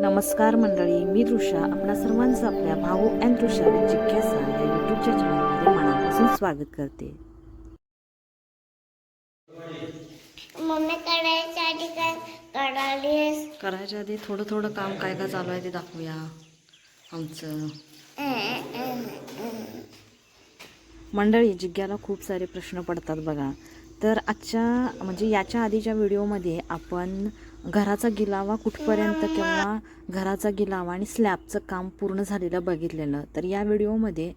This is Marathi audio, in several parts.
नमस्कार मंडळी मी तृषा. आपणा सर्वांचं आपल्या भाऊ अँड विथ जिज्ञासा या युट्यूबच्या चॅनलमध्ये मनापासून स्वागत करते. करायच्या आधी थोडं थोडं काम काय काय चालू आहे ते दाखवूया आमचं. मंडळी जिज्ञाला खूप सारे प्रश्न पडतात बघा. तर आजच्या म्हणजे याच्या आधीच्या व्हिडिओमध्ये आपण घराचा गिलावा कुठपर्यंत किंवा घराचा गिलावा आणि स्लॅबचं काम पूर्ण झालेलं बघितलेलं. तर या व्हिडिओमध्ये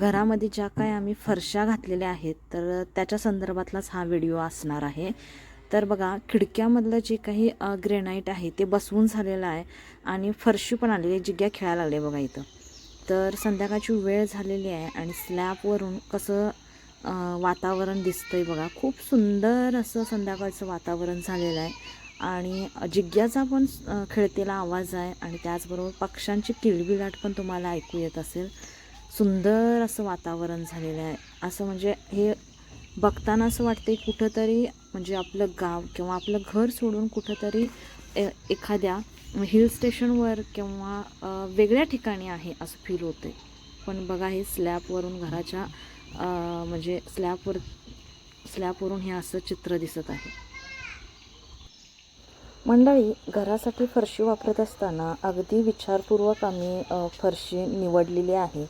घरामध्ये ज्या काय आम्ही फरशा घातलेल्या आहेत तर त्याच्या संदर्भातलाच हा व्हिडिओ असणार आहे. तर बघा खिडक्यामधलं जे काही ग्रेनाईट आहे ते बसवून झालेलं आहे आणि फरशी पण आलेली आहे जिग्या खेळायला लागले बघा इथं. तर संध्याकाळची वेळ झालेली आहे आणि स्लॅबवरून कसं वातावरण वातावरण दिसतंय बघा. खूप सुंदर असं संध्याकाळचं वातावरण झालेलं आहे. आणि जिग्याचा पण खेळतेला आवाज आहे आणि त्याचबरोबर पक्ष्यांची किलबिलाट पण तुम्हाला ऐकू येत असेल. सुंदर असं वातावरण झालेलं आहे. असं म्हणजे हे बघताना असं वाटते कुठंतरी म्हणजे आपलं गाव किंवा आपलं घर सोडून कुठंतरी ए- एखाद्या हिल स्टेशनवर किंवा वेगळ्या ठिकाणी आहे असं फील होते पण बघा हे स्लॅबवरून घराच्या म्हणजे स्लॅबवर स्लॅबवरून हे असं चित्र दिसत आहे. मंडळी घरासाठी फरशी वापरत असताना अगदी विचारपूर्वक आम्ही फरशी निवडलेली आहे.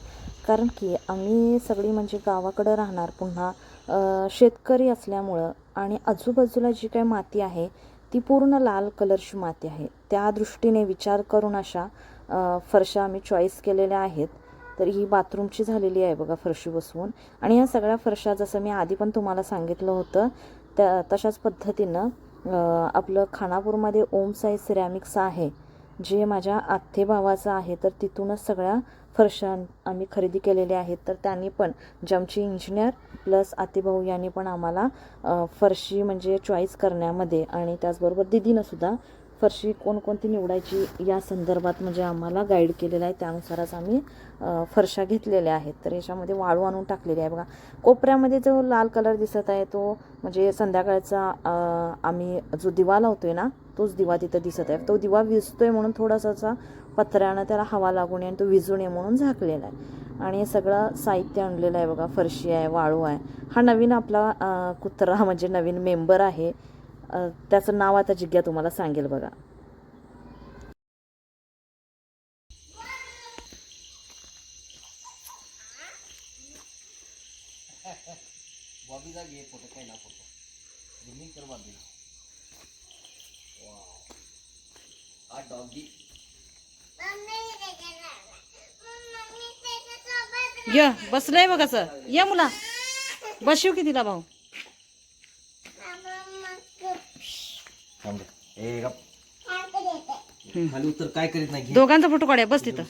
कारण की आम्ही सगळी म्हणजे गावाकडं राहणार पुन्हा शेतकरी असल्यामुळं आणि आजूबाजूला जी काय माती आहे ती पूर्ण लाल कलरची माती आहे. त्या दृष्टीने विचार करून अशा फरशा आम्ही चॉईस केलेल्या आहेत. तर ही बाथरूमची झालेली आहे बघा फरशी बसवून. आणि या सगळ्या फरशा जसं मी आधी पण तुम्हाला सांगितलं होतं त्या तशाच पद्धतीनं आपलं खानापूरमध्ये ओम साई सिरॅमिक्स आहे. जे माझ्या आत्ते भावाचं आहे तर तिथूनच सगळ्या फरशा आम्ही खरेदी केलेल्या आहेत. तर त्यांनी पण जमची इंजिनियर प्लस आतेभाऊ यांनी पण आम्हाला फरशी म्हणजे चॉईस करण्यामध्ये आणि त्याचबरोबर दिदीनंसुद्धा फरशी कोणकोणती निवडायची या संदर्भात म्हणजे आम्हाला गाईड केलेलं आहे. त्यानुसारच आम्ही फरशा घेतलेल्या आहेत. तर याच्यामध्ये वाळू आणून टाकलेली आहे. बघा कोपऱ्यामध्ये जो लाल कलर दिसत आहे तो म्हणजे संध्याकाळचा आम्ही जो दिवा लावतोय ना तोच दिवा तिथं दिसत आहे. तो दिवा विजतोय म्हणून थोडासा असा पत्र्यानं त्याला हवा लागू नये आणि तो विजू नये म्हणून झाकलेला आहे. आणि हे सगळं साहित्य आणलेलं आहे बघा फरशी आहे वाळू आहे. हा नवीन आपला कुत्रा म्हणजे नवीन मेंबर आहे. त्याचं नाव आता जिग्या तुम्हाला सांगेल बघा. बॉबीचा घे फोटो पहिला फोटो? झुमिंग कर बॉबीला. हा डॉगी. य बसलंय बघा सर या मुला. बसू की तिला भाऊ. ए गप. खाली उत्तर काय करीत नाही घे. दोघांचा फोटो काढूया बस तिथं.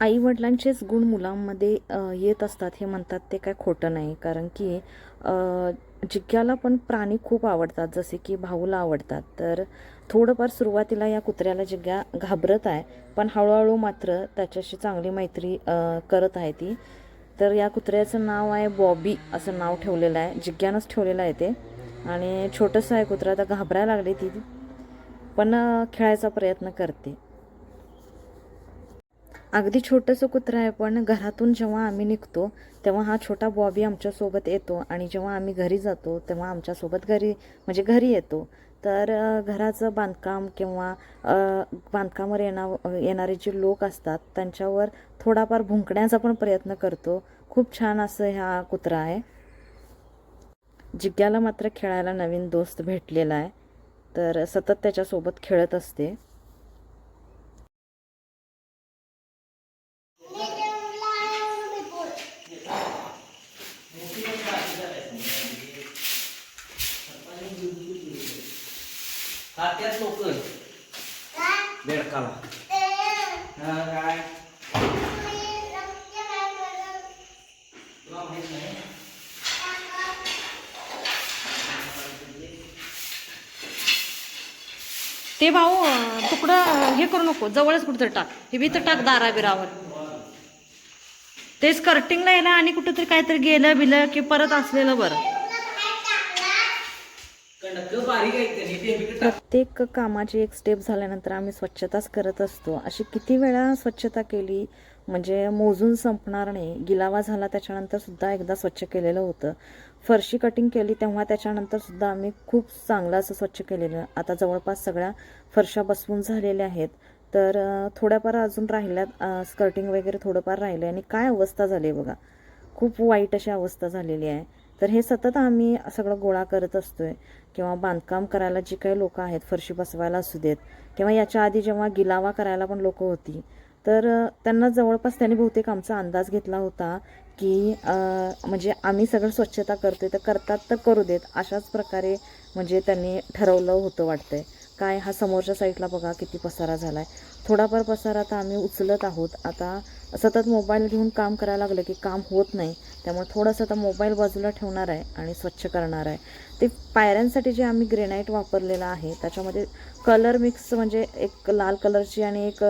आई वडिलांचेच गुण मुलांमध्ये अ, येत असतात हे म्हणतात ते काय खोटं नाही. कारण की अ, जिग्याला पण प्राणी खूप आवडतात जसे की भाऊला आवडतात. तर थोडंफार सुरुवातीला या कुत्र्याला जिग्या घाबरत आहे पण हळूहळू मात्र त्याच्याशी चांगली मैत्री अ, करत आहे ती. तर या कुत्र्याचं नाव आहे बॉबी असं नाव ठेवलेलं आहे. जिग्यानंच ठेवलेलं आहे ते. आणि छोटंसं आहे कुत्रा आता घाबरायला लागली ती. पण खेळायचा प्रयत्न करते. अगदी छोटंसं कुत्रं आहे पण घरातून जेव्हा आम्ही निघतो तेव्हा हा छोटा बॉबी आमच्यासोबत येतो आणि जेव्हा आम्ही घरी जातो तेव्हा आमच्यासोबत घरी म्हणजे घरी येतो. तर घराचं बांधकाम किंवा बांधकामावर येणार येणारे जे लोक असतात त्यांच्यावर थोडाफार भुंकण्याचा पण प्रयत्न करतो. खूप छान असं हा कुत्रा आहे. जिग्याला मात्र खेळायला नवीन दोस्त भेटलेला आहे तर सतत त्याच्यासोबत खेळत असते. हा त्याच लोक. बेडकाला. हा काय तुला माहीत नाही ते भाऊ तुकडं हे करू नको जवळच कुठं टाक. हे बी तर टाक दारा बिरावर ते स्कर्टिंगला यायला आणि कुठंतरी काहीतरी गेलं बिलं की परत असलेलं बरं. प्रत्येक कामाची एक स्टेप झाल्यानंतर आम्ही स्वच्छताच करत असतो. अशी किती वेळा स्वच्छता केली म्हणजे मोजून संपणार नाही. गिलावा झाला त्याच्यानंतर सुद्धा एकदा स्वच्छ केलेलं होतं. फरशी कटिंग केली तेव्हा त्याच्यानंतर सुद्धा आम्ही खूप चांगलं असं स्वच्छ केलेलं. आता जवळपास सगळ्या फरशा बसवून झालेल्या आहेत. तर थोड्याफार अजून राहिल्यात स्कर्टिंग वगैरे थोडंफार राहिलं आणि काय अवस्था झाली आहे बघा. खूप वाईट अशी अवस्था झालेली आहे. तर हे सतत आम्ही सगळं गोळा करत असतोय. किंवा बांधकाम करायला जी काही लोक आहेत फरशी बसवायला असू देत किंवा याच्या आधी जेव्हा गिलावा करायला पण लोक होती तर त्यांना जवळपास त्यांनी बहुतेक आमचा अंदाज घेतला होता की म्हणजे आम्ही सगळं स्वच्छता करतोय तर करतात तर करू देत. अशाच प्रकारे म्हणजे त्यांनी ठरवलं होतं वाटतं आहे काय हा समोरच्या साईडला बघा किती पसारा झाला आहे थोडाफार पसारा आता आम्ही उचलत आहोत. आता सतत मोबाईल घेऊन काम करायला लागलं की काम होत नाही. त्यामुळे थोडंसं आता मोबाईल बाजूला ठेवणार आहे आणि स्वच्छ करणार आहे. ते पायऱ्यांसाठी जे आम्ही ग्रेनाईट वापरलेलं आहे त्याच्यामध्ये कलर मिक्स म्हणजे एक लाल कलरची आणि एक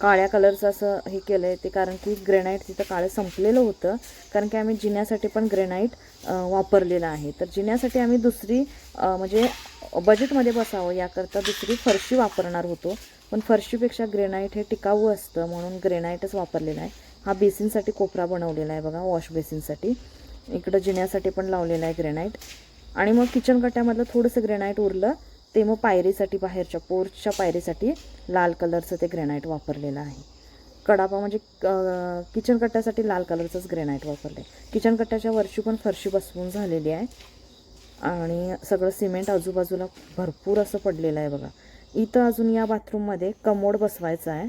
काळ्या कलरचं असं हे केलं आहे ते कारण की ग्रेनाईट तिथं काळं संपलेलं होतं. कारण की आम्ही जिन्यासाठी पण ग्रेनाईट वापरलेलं आहे. तर जिन्यासाठी आम्ही दुसरी म्हणजे बजेटमध्ये बसावं याकरता दुसरी फरशी वापरणार होतो. पण फरशीपेक्षा ग्रेनाईट हे टिकाऊ असतं म्हणून ग्रेनाईटच वापरलेलं आहे. हा बेसिनसाठी कोपरा बनवलेला आहे बघा वॉश बेसिनसाठी इकडं जिन्यासाठी पण लावलेला आहे ग्रेनाईट आणि मग किचन कट्ट्यामधलं थोडंसं ग्रेनाईट उरलं. ते मग पायरीसाठी बाहेरच्या पोर्चच्या पायरीसाठी लाल कलरचं ते ग्रेनाईट वापरलेलं आहे. कडापा म्हणजे किचन कट्ट्यासाठी लाल कलरचंच ग्रेनाईट वापरलं आहे किचन कट्ट्याच्या वरची पण फरशी बसवून झालेली आहे. आणि सगळं सिमेंट आजूबाजूला भरपूर असं पडलेलं आहे बघा. इथं अजून या बाथरूममध्ये कमोड बसवायचं आहे.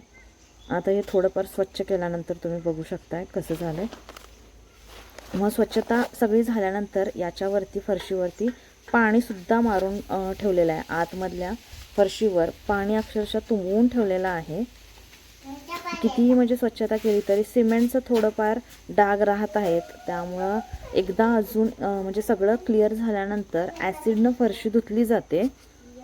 आता हे थोडंफार स्वच्छ केल्यानंतर तुम्ही बघू शकताय कसं झालं आहे मग स्वच्छता सगळी झाल्यानंतर याच्यावरती फरशीवरती पाणीसुद्धा मारून ठेवलेलं आहे. आतमधल्या फरशीवर पाणी अक्षरशः तुंबवून ठेवलेलं आहे. कितीही म्हणजे स्वच्छता केली तरी सिमेंटचं थोडंफार डाग राहत आहेत. त्यामुळं एकदा अजून म्हणजे सगळं क्लिअर झाल्यानंतर ॲसिडनं फरशी धुतली जाते.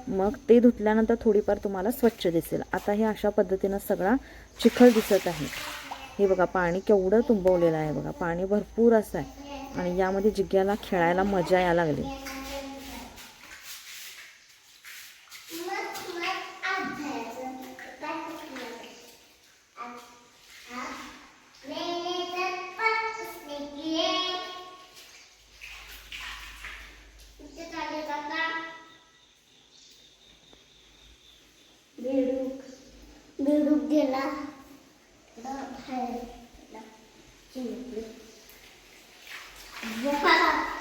मग ते धुतल्यानंतर थोडीफार तुम्हाला स्वच्छ दिसेल. आता हे अशा पद्धतीनं सगळा चिखल दिसत आहे. हे बघा पाणी केवढं तुंबवलेलं आहे बघा. पाणी भरपूर असं आहे. आणि यामध्ये जिग्याला खेळायला मजा यायला लागली मग मग आत जायचं काय करणार? आत, आत. वेळेचं पटकन निघले. इथे चालले काका. बेडूक बेडूक गेला बाहेर चिमणी. वाह.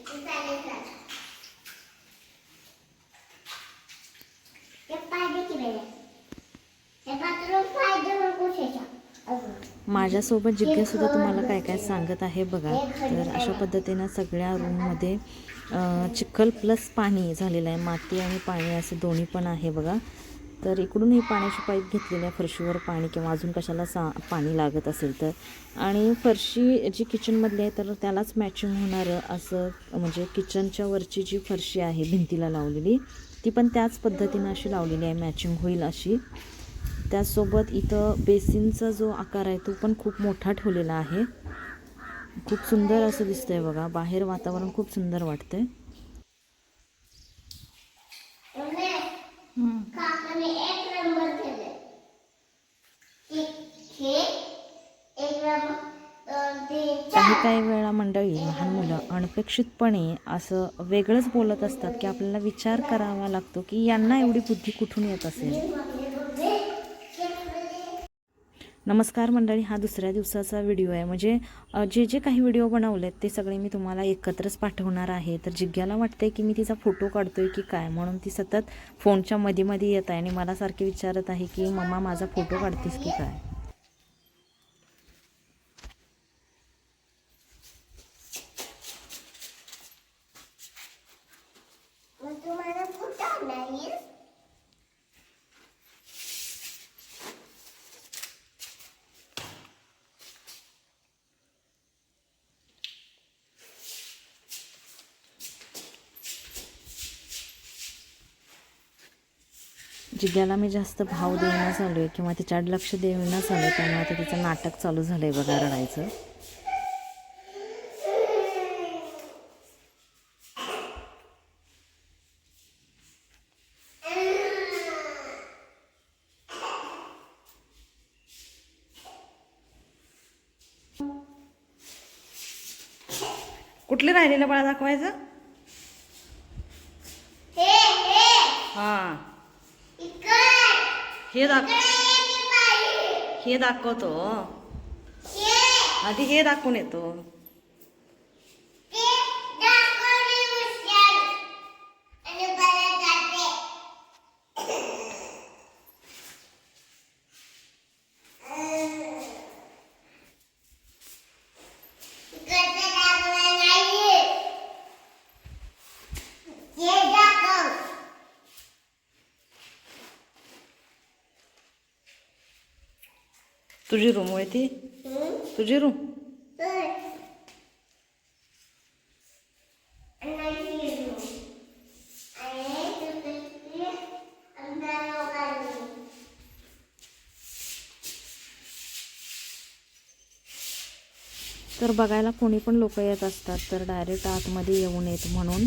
इथे चालले काका. ते पाहिजे की नाही? हे बाथरूम पाहिजे मग कुठेच्या? अजून. माझ्यासोबत जिज्ञासुद्धा तुम्हाला काय काय सांगत आहे बघा तर अशा पद्धतीनं सगळ्या रूममध्ये चिखल प्लस पाणी झालेलं आहे. माती आणि पाणी असं दोन्ही पण आहे बघा. तर इकडून ही पाण्याची पाईप घेतलेली आहे. फरशीवर पाणी किंवा अजून कशाला सा पाणी लागत असेल तर. आणि फरशी जी किचनमधली आहे तर त्यालाच मॅचिंग होणारं असं म्हणजे किचनच्या वरची जी फरशी आहे भिंतीला लावलेली ती पण त्याच पद्धतीनं अशी लावलेली आहे. मॅचिंग होईल अशी. त्याचसोबत इथं बेसिनचा जो आकार आहे तो पण खूप मोठा ठेवलेला आहे. खूप सुंदर असं दिसतंय बघा. बाहेर वातावरण खूप सुंदर वाटतंय. काही काही वेळा मंडळी लहान मुलं अनपेक्षितपणे असं वेगळंच बोलत असतात की आपल्याला विचार करावा लागतो की यांना एवढी बुद्धी कुठून येत असेल? नमस्कार मंडळी हा दुसऱ्या दिवसाचा व्हिडिओ आहे. म्हणजे जे जे काही व्हिडिओ बनवलेत ते सगळे मी तुम्हाला एकत्रच पाठवणार आहे. तर जिग्याला वाटते की मी तिचा फोटो काढतोय की काय? म्हणून ती सतत फोनच्या मध्ये मध्ये येत आहे आणि मला सारखी विचारत आहे की मम्मा माझा फोटो काढतेस की काय मग तुम्हाला कुठं नाही जिग्याला मी जास्त भाव देऊन चालू आहे किंवा तिच्याड लक्ष देणं चालू आहे त्यामुळे आता तिचं नाटक चालू झालं आहे बघा रडायचं. कुठले राहिलेलं बाळा दाखवायचं हे हे हां इकडे हे दाख हे दाखवतो आधी हे दाखवून येतो ते दाखवली हुशार आणि परत जाते इकडचं दाखवलं नाहीये हे दाखव तुझी रूम आहे ती? तुझी रूम? तर बघायला कोणी पण लोक येत असतात तर डायरेक्ट आतमध्ये येऊ नयेत म्हणून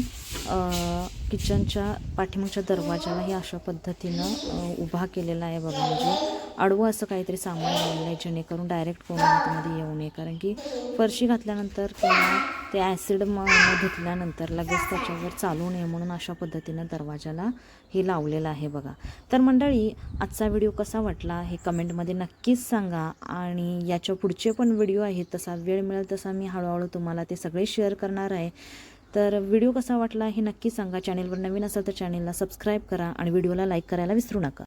किचनच्या पाठीमागच्या दरवाजालाही अशा पद्धतीनं उभा केलेला आहे बघा म्हणजे. आडवं असं काहीतरी सामान लावलेलं आहे जेणेकरून डायरेक्ट कोणी आतमध्ये येऊ नये. कारण की फरशी घातल्यानंतर किंवा ते ॲसिड म धुतल्यानंतर लगेच त्याच्यावर चालू नये म्हणून अशा पद्धतीनं दरवाजाला हे लावलेलं आहे बघा. तर मंडळी आजचा व्हिडिओ कसा वाटला हे कमेंटमध्ये नक्कीच सांगा आणि याच्या पुढचे पण व्हिडिओ आहेत तसा वेळ मिळेल तसा मी हळूहळू तुम्हाला ते सगळे शेअर करणार आहे. तर व्हिडिओ कसा वाटला हे नक्की सांगा. चॅनेलवर नवीन असेल तर चॅनेलला सबस्क्राईब करा आणि व्हिडिओला लाईक करायला विसरू नका.